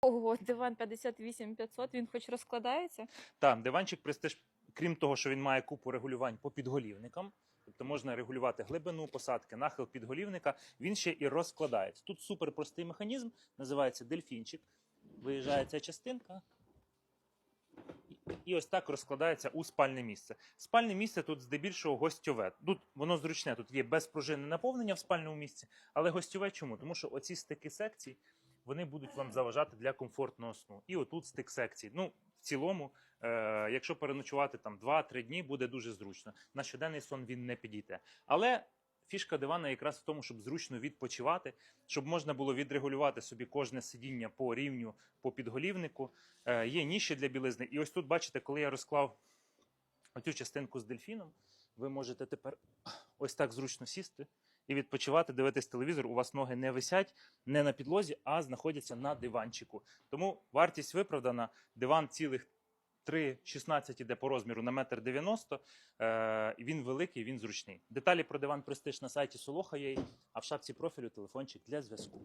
Ого, диван 58 500, він хоч розкладається? Так, диванчик престиж, крім того, що він має купу регулювань по підголівникам, тобто можна регулювати глибину посадки, нахил підголівника, він ще і розкладається. Тут супер простий механізм, називається дельфінчик. Виїжджає ця частинка. І ось так розкладається у спальне місце. Спальне місце тут здебільшого гостьове. Тут воно зручне, тут є безпружинне наповнення в спальному місці, але гостьове чому? Тому що оці стики секцій вони будуть вам заважати для комфортного сну. І отут стик секцій. Ну, в цілому, е, якщо переночувати там 2-3 дні, буде дуже зручно. На щоденний сон він не підійде. Але фішка дивана якраз в тому, щоб зручно відпочивати, щоб можна було відрегулювати собі кожне сидіння по рівню, по підголівнику. Е, є ніші для білизни. І ось тут, бачите, коли я розклав оцю частинку з дельфіном, ви можете тепер ось так зручно сісти і відпочивати, дивитись телевізор. У вас ноги не висять не на підлозі, а знаходяться на диванчику. Тому вартість виправдана. Диван цілих 3,16 іде по розміру на метр 90. Е, він великий, він зручний. Деталі про диван престиж на сайті Солоха є, а в шапці профілю телефончик для зв'язку.